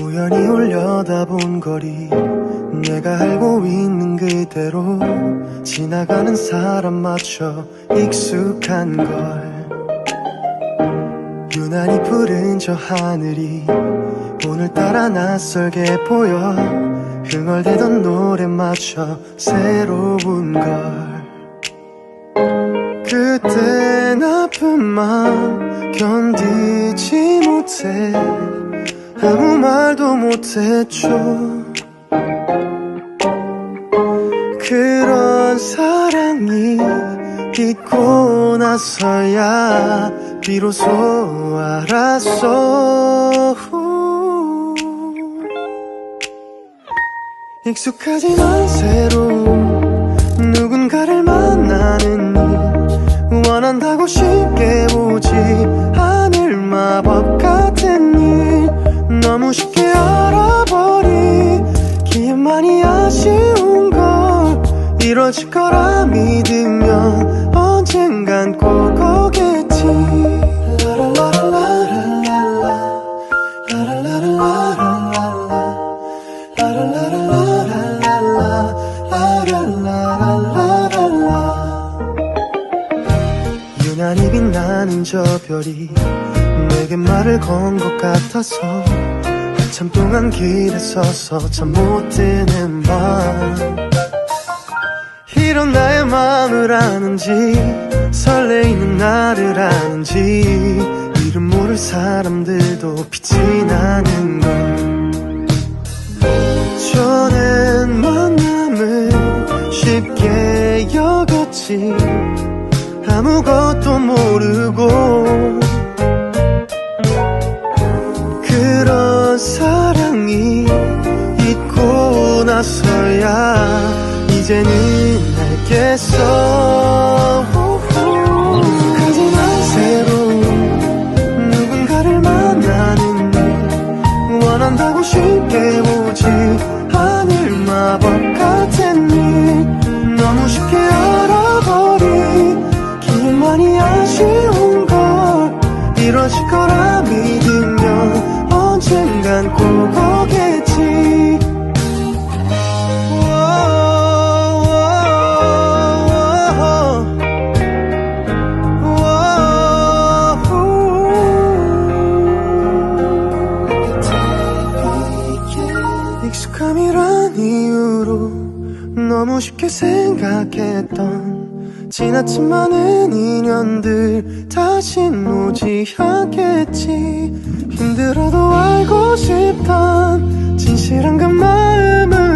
우연히 올려다본 거리 내가 알고 있는 그대로 지나가는 사람 맞춰 익숙한 걸. 유난히 푸른 저 하늘이 오늘따라 낯설게 보여 흥얼대던 노래 맞춰 새로운 걸. 그땐 아픈 마음 견디지 못해. 아무 말도 못했죠. 그런 사랑이 있고 나서야 비로소 알았어 익숙하지만 새로운 누군가를 만나는 일 원한다고 쉽게 오지 않을 마법 같은 일 너무 쉽게 알아버리기에만이 아쉬운 걸 이뤄질 거라 믿으면 언젠간 꼭 별이 내게 말을 건 것 같아서 한참 동안 길에 서서 잠 못 드는 밤. 이런 나의 마음을 아는지 설레이는 나를 아는지 이름 모를 사람들도 빛이 나는 걸. 전엔 만남을 쉽게 여겼지. 아무것도 모르고 알겠어. 하지만 새로운 누군가를 만나는 일 원한다고 쉽게 오지 않을 마법 같은 일. 너무 쉽게 알아버리기만이 아쉬운 걸 이뤄질 거라 했던 지나친 많은 인연들 다신 오지 않겠지. 힘들어도 알고 싶단 진실한 그 마음으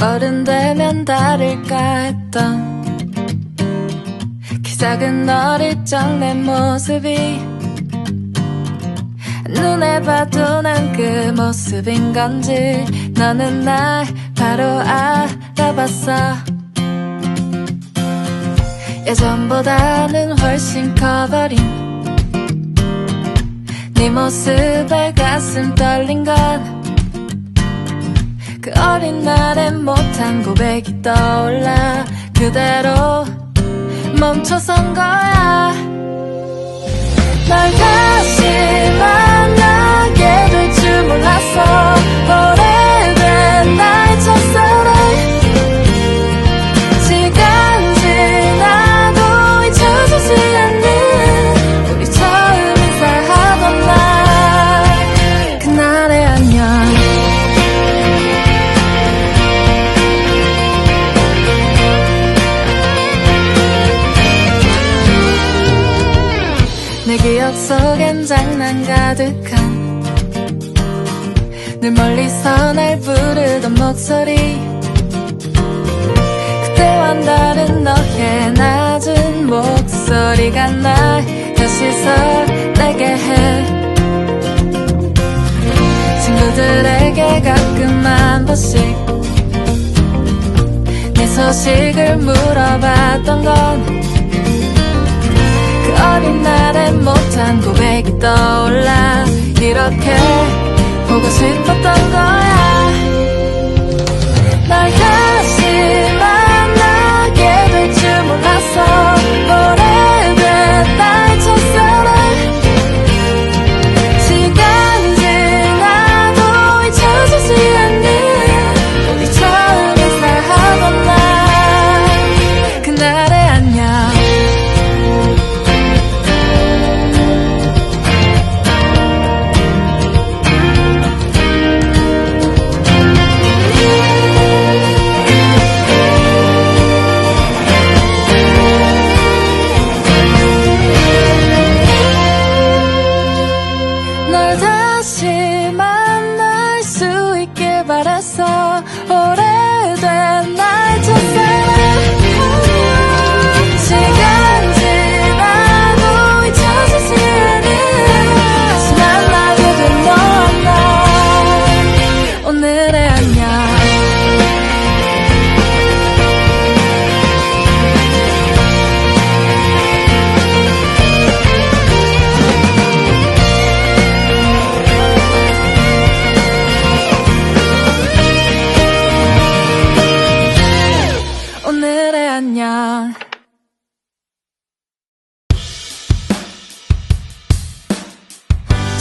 어른 되면 다를까 했던 키 작은 어릴 적 내 모습이. 눈에 봐도 난 그 모습인 건지 너는 날 바로 알아봤어. 예전보다는 훨씬 커버린 네 모습에 가슴 떨린 건 그 어린 날에 못한 고백이 떠올라 그대로 멈춰선 거야. 널 다시 늘 멀리서 날 부르던 목소리. 그때와는 다른 너의 낮은 목소리가 날 다시 설레게 해. 친구들에게 가끔 한 번씩 내 소식을 물어봤던 건 그 어린 날에 못한 고백이 떠올라. 이렇게 보고 싶었던 거야? 날 다시 만나게 될 줄 몰랐어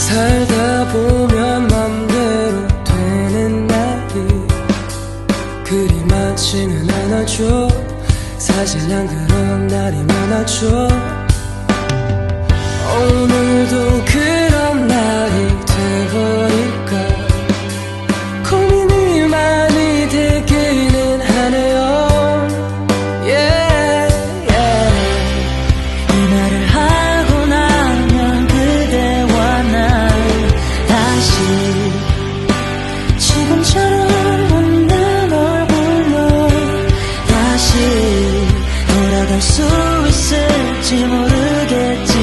살다 보면 맘대로 되는 날이 그리 많지는 않아죠 사실 난 그런 날이 많아죠 오늘 수 있을지 모르겠지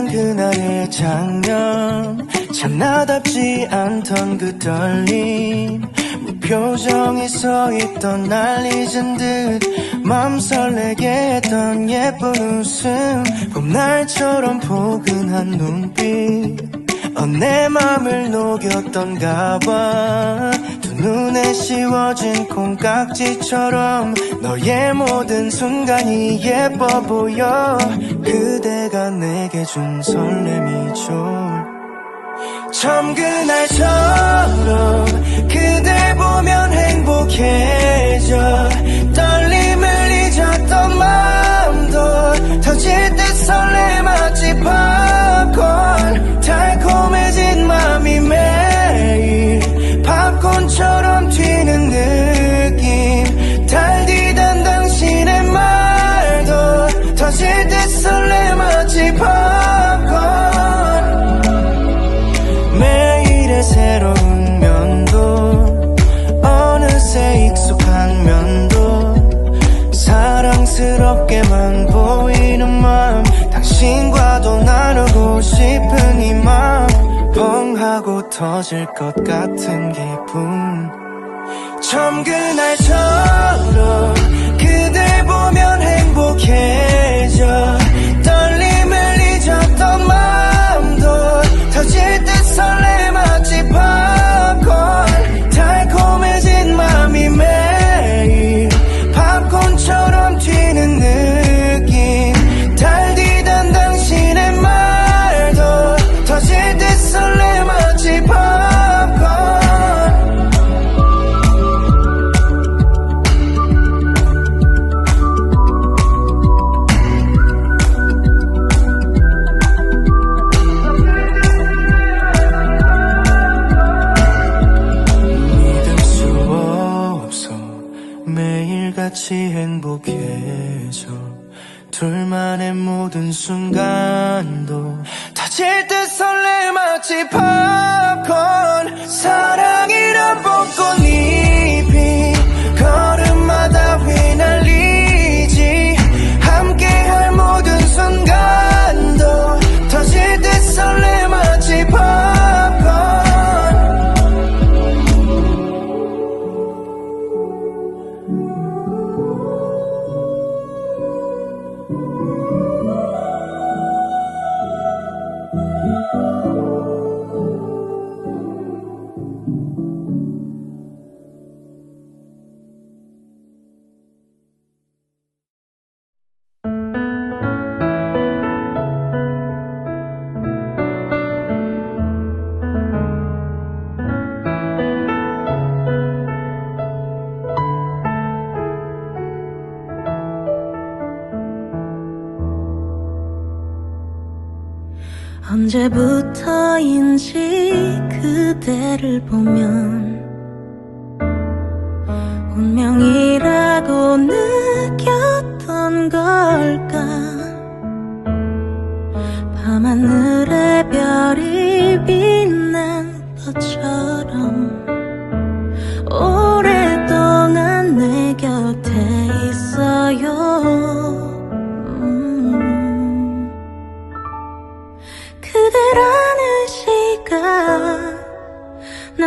그날의 장면. 참 나답지 않던 그 떨림. 무표정이 서있던 날 잊은 듯 맘 설레게 했던 예쁜 웃음. 봄날처럼 포근한 눈빛. 어, 내 맘을 녹였던가 봐두 눈에 씌워진 콩깍지처럼 너의 모든 순간이 예뻐 보여 그대가 내게 준 설렘이죠 처음 그날처럼 그댈 보면 행복해져. 떨림을 잊었던 마음도 터질 듯 설레 마치 팝콘 달콤해 사랑스럽게만 보이는 마음. 당신과도 나누고 싶은 이 마음. 뻥 하고 터질 것 같은 기분 처음 그날처럼 그댈 보면 행복해져. 떨림을 잊었던 마음도 터질 듯 설레 마치 언제부터인지 그대를 보면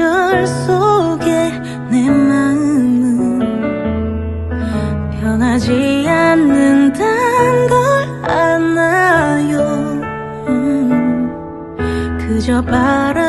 절 속에 내 마음은 변하지 않는단 걸 알나요? 음, 그저 바라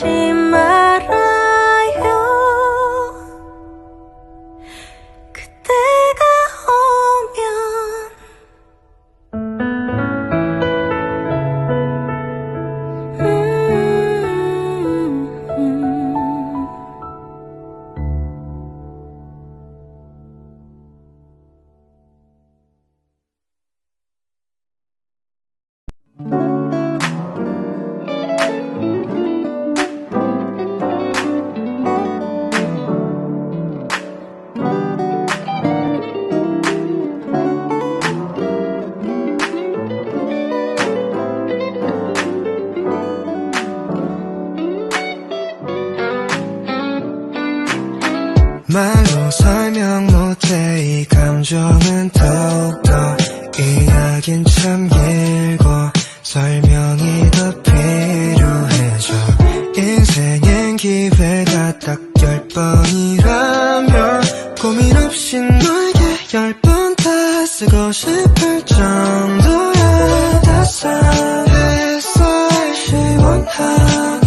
team. 고민 없이 너에게 열번 다 쓰고 싶을 정도야. 따스했어 시원한 바람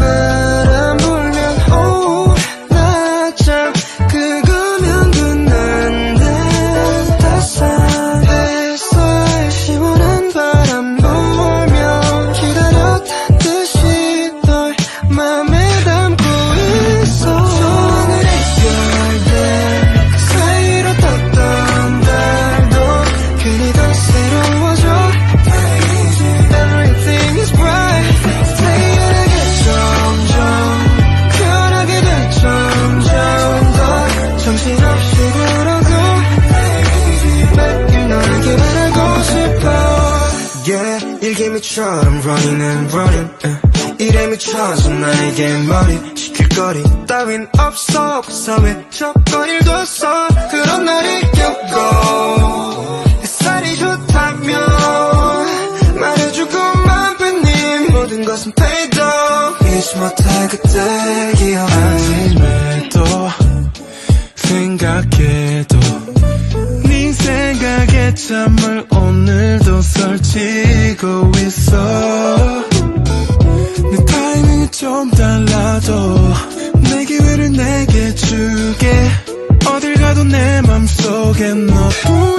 running running uh. 일에 미쳐서 나에게 머리 시킬 거리. 따윈 없어. 그 사회 저거 일도 없어. 그런 날이 겪고. 햇살이 좋다면 말해주고만 뺐니 모든 것은 paid off. 잊지 못할 그때 기억 잠을 오늘도 설치고 있어. 내 타이밍이 좀 달라도 내 기회를 내게 주게. 어딜 가도 내 맘속엔 너뿐